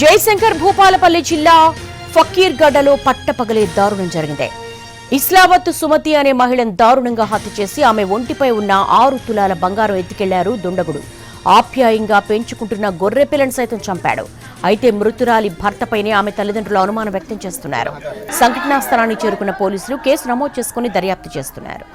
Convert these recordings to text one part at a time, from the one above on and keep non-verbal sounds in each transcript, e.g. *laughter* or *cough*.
జయశంకర్ భూపాలపల్లి జిల్లా ఫకీర్గడ్డలో పట్టపగలే దారుణం జరిగింది. ఇస్లావత్ సుమతి అనే మహిళను దారుణంగా హత్య చేసి ఆమె ఒంటిపై ఉన్న ఆరు తులాల బంగారం ఎత్తుకెళ్ళారు దుండగుడు. ఆప్యాయంగా పెంచుకుంటున్న గొర్రె పిల్లను సైతం చంపాడు. అయితే మృతురాలి భర్తపైనే ఆమె తల్లిదండ్రులు అనుమానం వ్యక్తం చేస్తున్నారు. సంఘటనా స్థలానికి చేరుకున్న పోలీసులు కేసు నమోదు చేసుకుని దర్యాప్తు చేస్తున్నారు.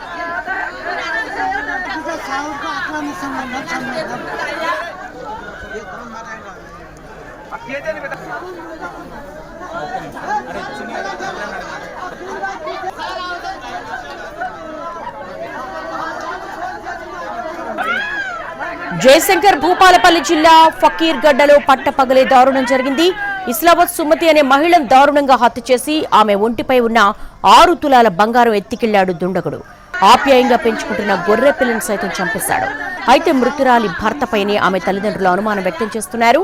జయశంకర్ భూపాలపల్లి జిల్లా ఫకీర్ గడ్డలో పట్ట పట్టపగలే దారుణం జరిగింది. ఇస్లావత్ సుమతి అనే మహిళను దారుణంగా హత్య చేసి ఆమె ఒంటిపై ఉన్న ఆరు తులాల బంగారం ఎత్తికెళ్ళాడు దుండగుడు. ఆప్యాయంగా పెంచుకుంటున్న గొర్రె పిల్లని సైతం చంపేశాడు. అయితే మృతురాలి భర్తపైనే ఆమె తల్లిదండ్రులు అనుమానం వ్యక్తం చేస్తున్నారు.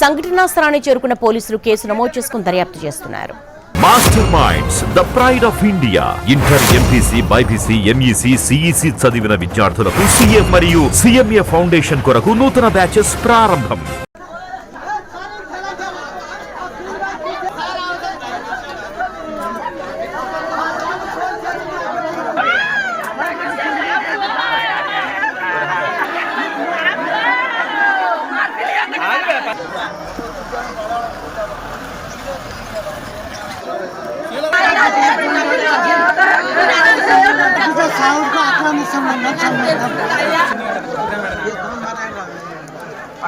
సంఘటనా స్థలాన్ని చేరుకున్న పోలీసులు కేసు నమోదు చేసుకుని దర్యాప్తు చేస్తున్నారు. Master minds the pride of India inter MPC BiPC MEC CEC చదివిన విద్యార్థులకు సిఎం మరియు సిఎంఏ ఫౌండేషన్ కొరకు నూతన బ్యాచెస్ ప్రారంభం.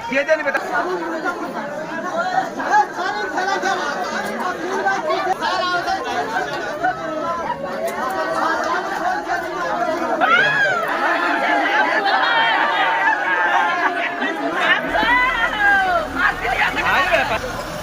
কে জানি বেটা Bye. *laughs*